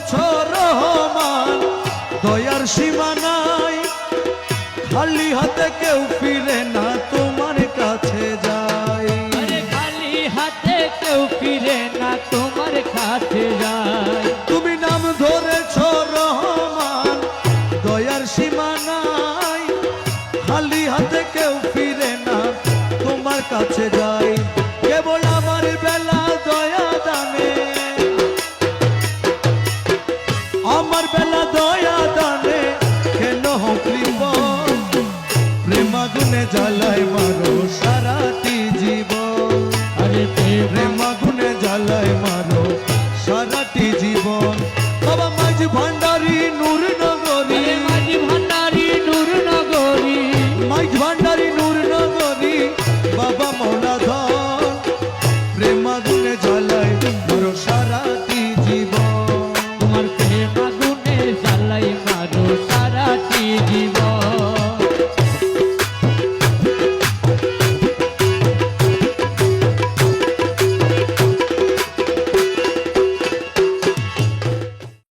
ধরেছ রহমান দয়ার সীমা নাই। খালি হাতে কেউ ফিরে না তোমার কাছে যায় খালি হাতে কেউ ফিরে না তোমার কাছে যায় তুমি নাম ধরেছ রহমান দয়ার সীমা নাই। খালি হাতে কেউ ফিরে না তোমার কাছে যাই। প্রেমাগুনে জ্বালায় মারো সারাটি জীবন। আরে প্রেম প্রেমাগুনে জ্বালায় মারো সারাটি জীবন। বাবা মাঝ ভান্ডারি নূর নগরী। মাঝি ভান্ডারি নূর নগরী। মাঝ ভান্ডারি নূর নগরী। বাবা মৌলা ধন। প্রেমাগুনে জ্বালায় মারো সারাটি